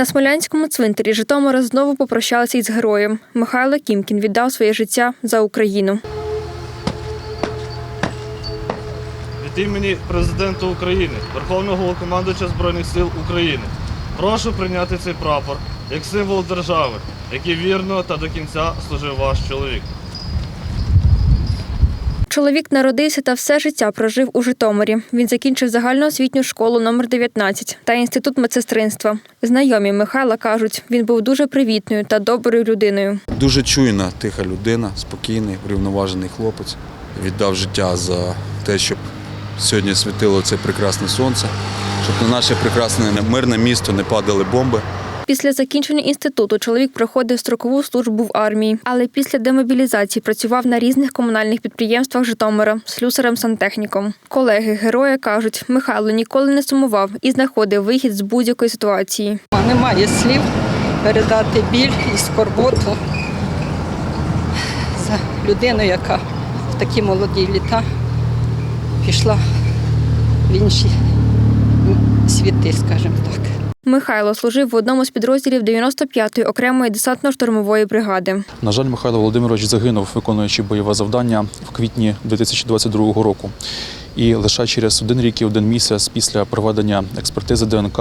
На Смолянському цвинтарі Житомира знову попрощалися із героєм. Михайло Кімкін віддав своє життя за Україну. Від імені президента України, Верховного Головнокомандуюча Збройних сил України, прошу прийняти цей прапор як символ держави, який вірно та до кінця служив ваш чоловік. Чоловік народився та все життя прожив у Житомирі. Він закінчив загальноосвітню школу номер 19 та інститут медсестринства. Знайомі Михайла кажуть, він був дуже привітною та доброю людиною. Дуже чуйна, тиха людина, спокійний, врівноважений хлопець. Віддав життя за те, щоб сьогодні світило це прекрасне сонце, щоб на наше прекрасне мирне місто не падали бомби. Після закінчення інституту чоловік проходив строкову службу в армії, але після демобілізації працював на різних комунальних підприємствах Житомира слюсарем-сантехніком. Колеги героя кажуть, Михайло ніколи не сумував і знаходив вихід з будь-якої ситуації. Немає слів передати біль і скорботу за людину, яка в такі молоді літа пішла в інші світи, скажімо так. Михайло служив в одному з підрозділів 95-ї окремої десантно-штурмової бригади. На жаль, Михайло Володимирович загинув, виконуючи бойове завдання в квітні 2022 року. І лише через один рік і один місяць після проведення експертизи ДНК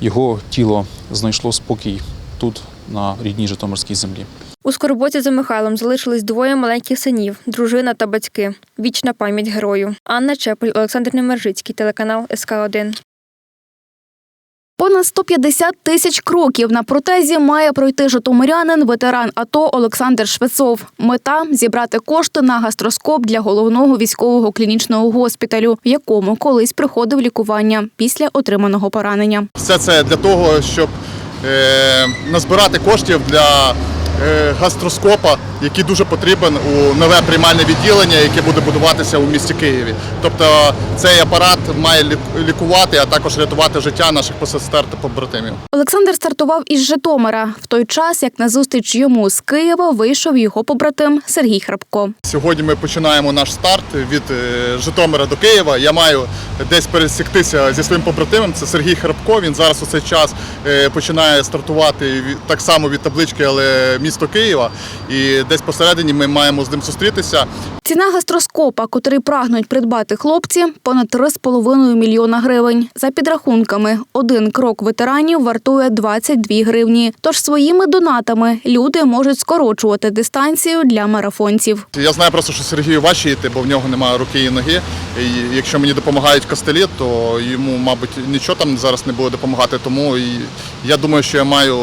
його тіло знайшло спокій тут, на рідній Житомирській землі. У скорботі за Михайлом залишились двоє маленьких синів, дружина та батьки. Вічна пам'ять герою. Анна Чепель, Олександр Немержицький, телеканал СК 1 Понад 150 тисяч кроків на протезі має пройти житомирянин, ветеран АТО Олександр Швецов. Мета зібрати кошти на гастроскоп для головного військового клінічного госпіталю, в якому колись приходив лікування після отриманого поранення. Все це для того, щоб е, назбирати коштів для гастроскопа, який дуже потрібен у нове приймальне відділення, яке буде будуватися у місті Києві. Тобто цей апарат має лік- лікувати, а також рятувати життя наших посестер та побратимів. Олександр стартував із Житомира в той час, як назустріч йому з Києва вийшов його побратим Сергій Храпко. Сьогодні ми починаємо наш старт від е, Житомира до Києва. Я маю десь пересіктися зі своїм побратимом. Це Сергій Храпко. Він зараз у цей час е, починає стартувати так само від таблички, але місто Києва. І десь посередині ми маємо з ним зустрітися. Ціна гастроскопа, котрий прагнуть придбати хлопці, понад 3,5 мільйона гривень. За підрахунками, один крок ветеранів вартує 22 гривні. Тож своїми донатами люди можуть скорочувати дистанцію для марафонців. Я знаю просто, що Сергію важче йти, бо в нього немає руки і ноги. І якщо мені допомагають костелі, то йому, мабуть, нічого там зараз не буде допомагати. Тому я думаю, що я маю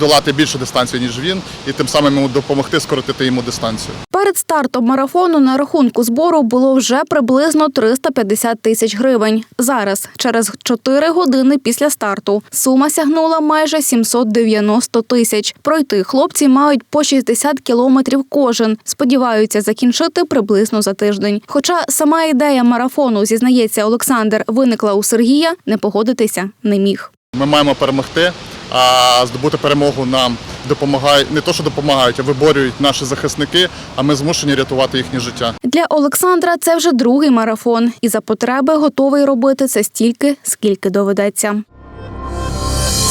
долати більшу дистанцію, ніж він, і тим самим йому допомогти скоротити йому дистанцію. Перед стартом марафону на рахунку збору було вже приблизно 350 тисяч гривень. Зараз, через 4 години після старту, сума сягнула майже 790 тисяч. Пройти хлопці мають по 60 кілометрів кожен. Сподіваються закінчити приблизно за тиждень. Хоча сама ідея марафону, зізнається Олександр, виникла у Сергія, не погодитися не міг. Ми маємо перемогти, а здобути перемогу нам допомагають не то, що допомагають, а виборюють наші захисники. А ми змушені рятувати їхнє життя. Для Олександра це вже другий марафон, і за потреби готовий робити це стільки, скільки доведеться.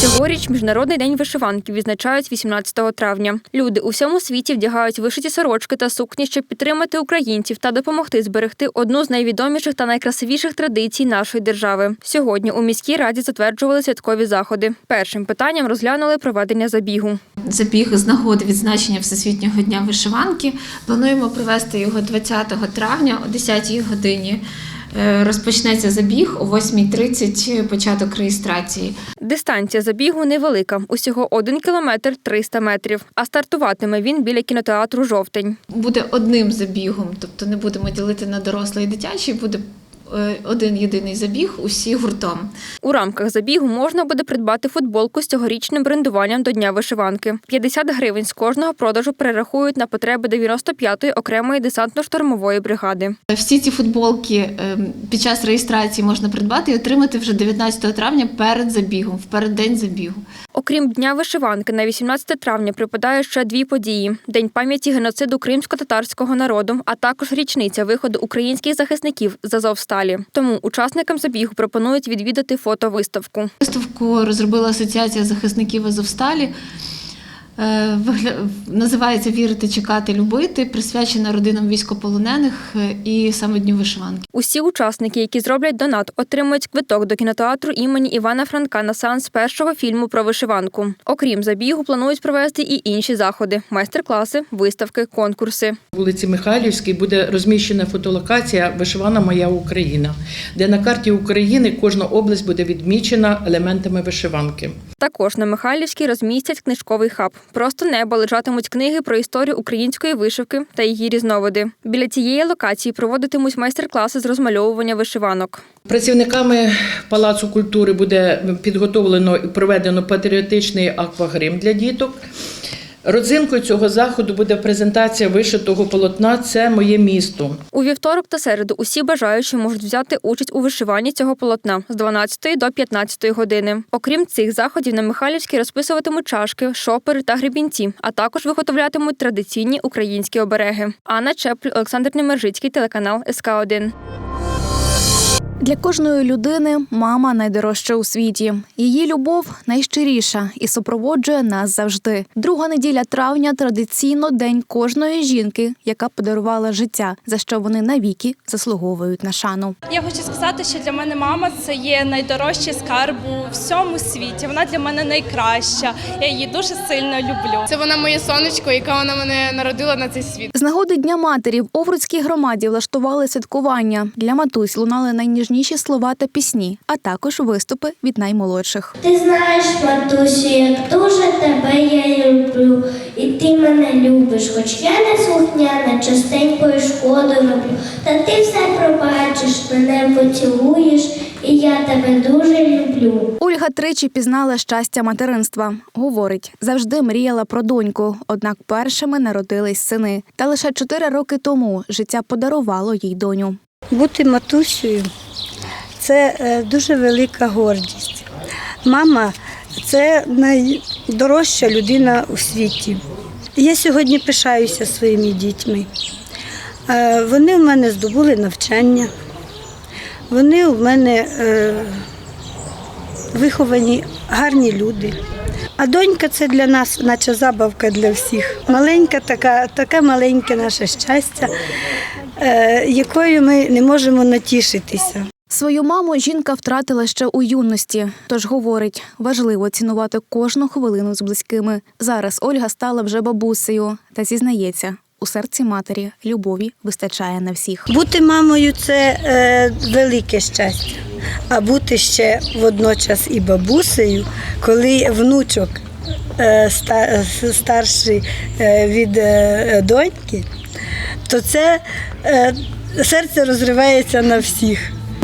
Цьогоріч Міжнародний день вишиванки відзначають 18 травня. Люди у всьому світі вдягають вишиті сорочки та сукні, щоб підтримати українців та допомогти зберегти одну з найвідоміших та найкрасивіших традицій нашої держави. Сьогодні у міській раді затверджували святкові заходи. Першим питанням розглянули проведення забігу. забіг з нагоди відзначення Всесвітнього дня вишиванки. Плануємо провести його 20 травня о 10 годині. Е, Розпочнеться забіг о 8.30 початок реєстрації. Дистанція забігу невелика, усього 1 кілометр 300 метрів. А стартуватиме він біля кінотеатру Жовтень. Буде одним забігом, тобто не будемо ділити на дорослий і дитячий, буде е, один єдиний забіг, усі гуртом. У рамках забігу можна буде придбати футболку з цьогорічним брендуванням до Дня вишиванки. 50 гривень з кожного продажу перерахують на потреби 95-ї окремої десантно-штурмової бригади. Всі ці футболки е, під час реєстрації можна придбати і отримати вже 19 травня перед забігом, в переддень забігу. Окрім Дня вишиванки, на 18 травня припадає ще дві події: День пам'яті геноциду кримсько-татарського народу, а також річниця виходу українських захисників з Азовсталі. Азовсталі. Тому учасникам забігу пропонують відвідати фотовиставку. Виставку розробила Асоціація захисників Азовсталі. Е, Називається Вірити, чекати, любити, присвячена родинам військополонених е, і саме Дню вишиванки. Усі учасники, які зроблять донат, отримують квиток до кінотеатру імені Івана Франка на сеанс першого фільму про вишиванку. Окрім забігу, планують провести і інші заходи: майстер-класи, виставки, конкурси. вулиці Михайлівській буде розміщена фотолокація Вишивана моя Україна, де на карті України кожна область буде відмічена елементами вишиванки. Також на Михайлівській розмістять книжковий хаб. Просто неба лежатимуть книги про історію української вишивки та її різновиди. Біля цієї локації проводитимуть майстер-класи з розмальовування вишиванок. Працівниками Палацу культури буде підготовлено і проведено патріотичний аквагрим для діток. Родзинкою цього заходу буде презентація вишитого полотна Це моє місто. У вівторок та середу усі бажаючі можуть взяти участь у вишиванні цього полотна з 12 до 15 години. Окрім цих заходів, на Михайлівській розписуватимуть чашки, шопери та гребінці, а також виготовлятимуть традиційні українські обереги. Анна Чепль, Олександр Немержицький, телеканал СК 1 Для кожної людини мама найдорожча у світі. Її любов найщиріша і супроводжує нас завжди. Друга неділя травня традиційно день кожної жінки, яка подарувала життя, за що вони навіки заслуговують на шану. Я хочу сказати, що для мене мама це є найдорожчий скарб у всьому світі. Вона для мене найкраща. Я її дуже сильно люблю. Це вона моє сонечко, яка вона мене народила на цей світ. З нагоди Дня матері в Овруцькій громаді влаштували святкування. Для матусь лунали найніжніші слова та пісні, а також виступи від наймолодших. Ти знаєш, матусю, як дуже тебе я люблю, і ти мене любиш, хоч я не слухняна, частенько і шкоду роблю. Та ти все пробачиш, мене поцілуєш, і я тебе дуже люблю. Ольга тричі пізнала щастя материнства. Говорить, завжди мріяла про доньку, однак першими народились сини. Та лише чотири роки тому життя подарувало їй доню. Бути матусею це е, дуже велика гордість. Мама це найдорожча людина у світі. Я сьогодні пишаюся своїми дітьми. Е, Вони в мене здобули навчання, вони в мене е, виховані гарні люди. А донька це для нас, наче забавка для всіх. Маленька така, таке маленьке наше щастя, якою ми не можемо натішитися. Свою маму жінка втратила ще у юності, тож говорить, важливо цінувати кожну хвилину з близькими. Зараз Ольга стала вже бабусею та зізнається, у серці матері любові вистачає на всіх. Бути мамою це е, велике щастя, а бути ще водночас і бабусею, коли внучок е, ста- старший е, від е, доньки, то це е, серце розривається на всіх.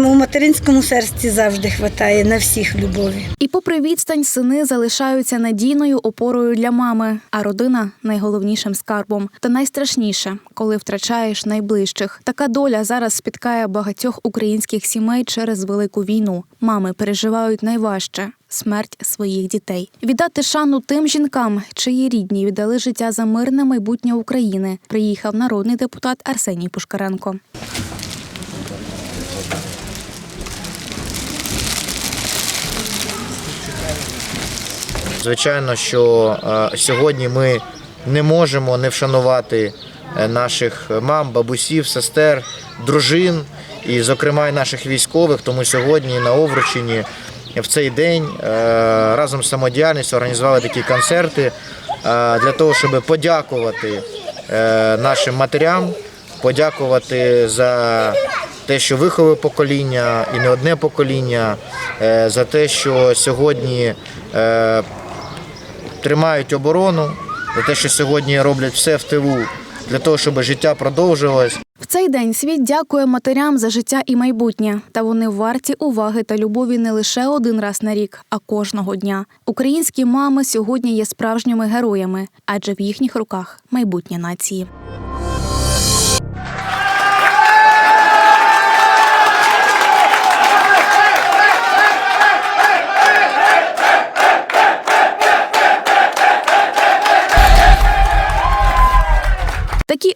У материнському серці завжди вистачає на всіх любові. І попри відстань, сини залишаються надійною опорою для мами, а родина найголовнішим скарбом. Та найстрашніше, коли втрачаєш найближчих. Така доля зараз спіткає багатьох українських сімей через велику війну. Мами переживають найважче. Смерть своїх дітей віддати шану тим жінкам, чиї рідні віддали життя за мирне майбутнє України. Приїхав народний депутат Арсеній Пушкаренко. Звичайно, що е, сьогодні ми не можемо не вшанувати е, наших мам, бабусів, сестер, дружин і, зокрема, і наших військових. Тому сьогодні на Овручині в цей день е, разом з самодіяльністю організували такі концерти е, для того, щоб подякувати е, нашим матерям, подякувати за те, що виховує покоління і не одне покоління, е, за те, що сьогодні е, тримають оборону, за те, що сьогодні роблять все в тилу для того, щоб життя продовжилось. В цей день світ дякує матерям за життя і майбутнє. Та вони варті уваги та любові не лише один раз на рік, а кожного дня. Українські мами сьогодні є справжніми героями, адже в їхніх руках майбутнє нації.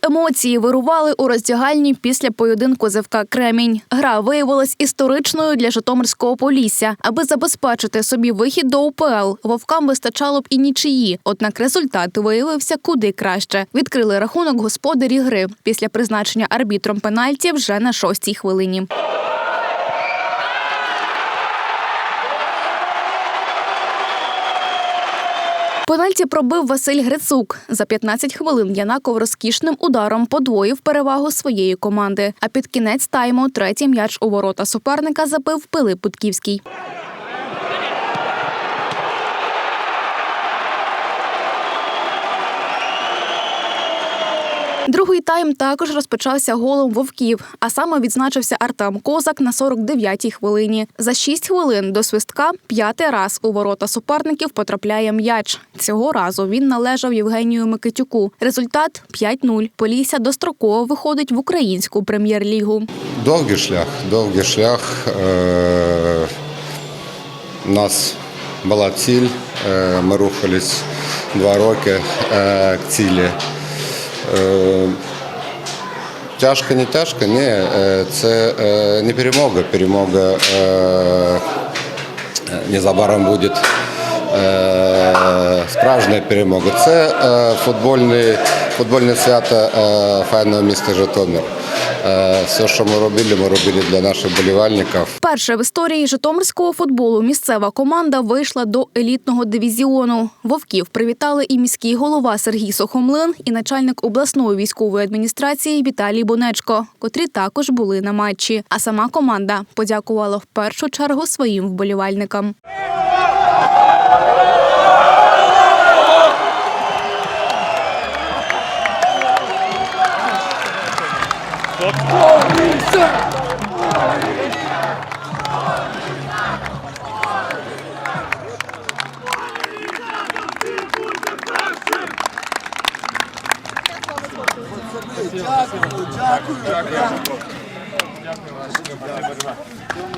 Емоції вирували у роздягальні після поєдинку ЗФК Кремінь. Гра виявилась історичною для Житомирського Полісся. Аби забезпечити собі вихід до УПЛ, вовкам вистачало б і нічиї. Однак результат виявився куди краще. Відкрили рахунок господарі гри після призначення арбітром пенальті вже на шостій хвилині. Пенальті пробив Василь Грицук. За 15 хвилин Янаков розкішним ударом подвоїв перевагу своєї команди. А під кінець тайму третій м'яч у ворота суперника забив Пилип Путківський. Другий тайм також розпочався голом вовків, а саме відзначився Артем Козак на 49-й хвилині. За 6 хвилин до свистка п'ятий раз у ворота суперників потрапляє м'яч. Цього разу він належав Євгенію Микитюку. Результат 5-0. Полісся достроково виходить в українську прем'єр-лігу. Довгий шлях, довгий шлях. Е, У нас була ціль, е, ми рухались два роки е, к цілі. Е, Тяжко, не тяжко, ні, е, це е, не перемога. Перемога незабаром буде справжня перемога. Це футбольне, футбольне свято файного міста Житомир. Е, Все, що ми робили, ми робили для наших болівальників. Перша в історії житомирського футболу місцева команда вийшла до елітного дивізіону. Вовків привітали і міський голова Сергій Сохомлин, і начальник обласної військової адміністрації Віталій Бонечко, котрі також були на матчі. А сама команда подякувала в першу чергу своїм вболівальникам.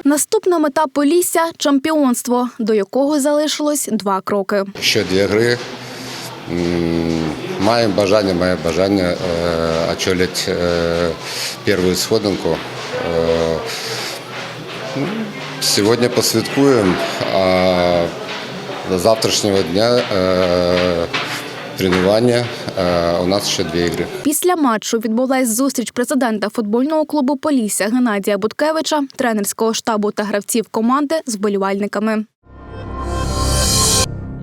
Наступна мета Полісся чемпіонство, до якого залишилось два кроки. Ще дві гри. М, Маємо бажання, має бажання е, очолити е, першу сходинку. Е, Сьогодні посвяткуємо, а до завтрашнього дня тренування. У нас ще дві ігри. Після матчу відбулась зустріч президента футбольного клубу Полісся Геннадія Буткевича, тренерського штабу та гравців команди з вболівальниками.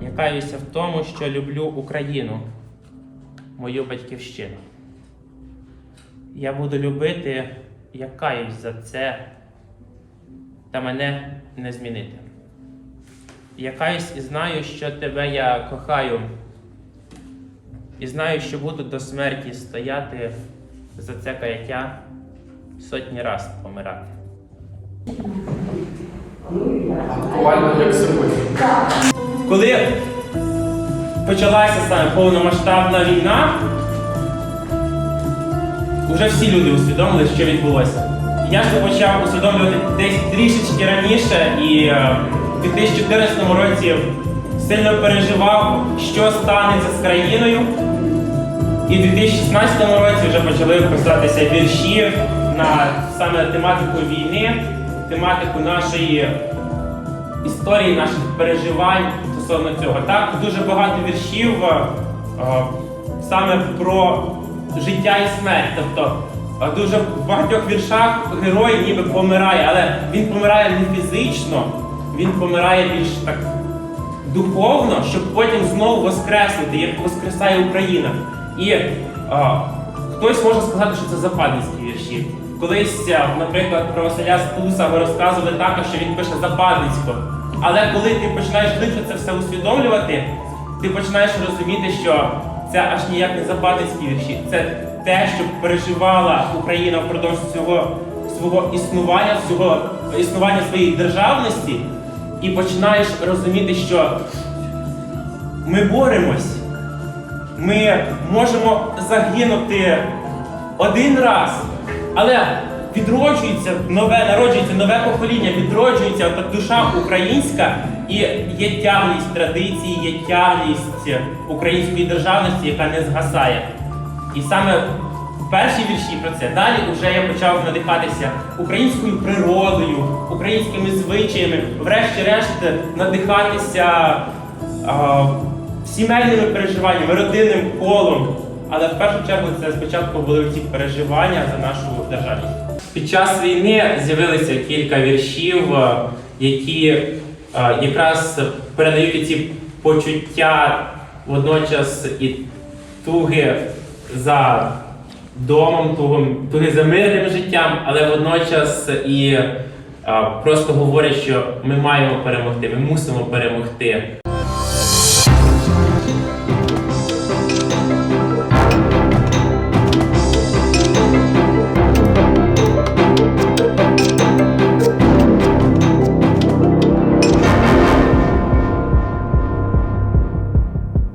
Я каюся в тому, що люблю Україну, мою батьківщину. Я буду любити, я каюсь за це, та мене не змінити. Я каюсь і знаю, що тебе я кохаю, і знаю, що буду до смерті стояти за це каяття сотні раз помирати. Коли почалася саме повномасштабна війна, вже всі люди усвідомили, що відбулося. Я ж почав усвідомлювати десь трішечки раніше і е, в 2014 році сильно переживав, що станеться з країною. І в 2016 році вже почали писатися вірші на саме тематику війни, тематику нашої історії, наших переживань стосовно цього. Так, дуже багато віршів е, е, саме про життя і смерть. Тобто е, дуже в багатьох віршах герой ніби помирає, але він помирає не фізично, він помирає більш так духовно, щоб потім знову воскреснути, як воскресає Україна. І е, хтось може сказати, що це западницькі вірші. Колись, наприклад, про Василя Стуса ви розказували також, що він пише западницько. Але коли ти починаєш глибше це все усвідомлювати, ти починаєш розуміти, що це аж ніяк не западницькі вірші. Це те, що переживала Україна впродовж цього свого існування, всього існування своєї державності, і починаєш розуміти, що ми боремось. Ми можемо загинути один раз, але відроджується нове, народжується нове покоління, відроджується та душа українська, і є тяглість традиції, є тяглість української державності, яка не згасає. І саме перші вірші про це. Далі вже я почав надихатися українською природою, українськими звичаями, врешті-решт надихатися а, сімейними переживаннями, родинним колом. Але в першу чергу це спочатку були ці переживання за нашу державність. Під час війни з'явилися кілька віршів, е, які е, якраз передають ці почуття водночас і туги за домом, туги, за мирним життям, але водночас і е, просто говорять, що ми маємо перемогти, ми мусимо перемогти.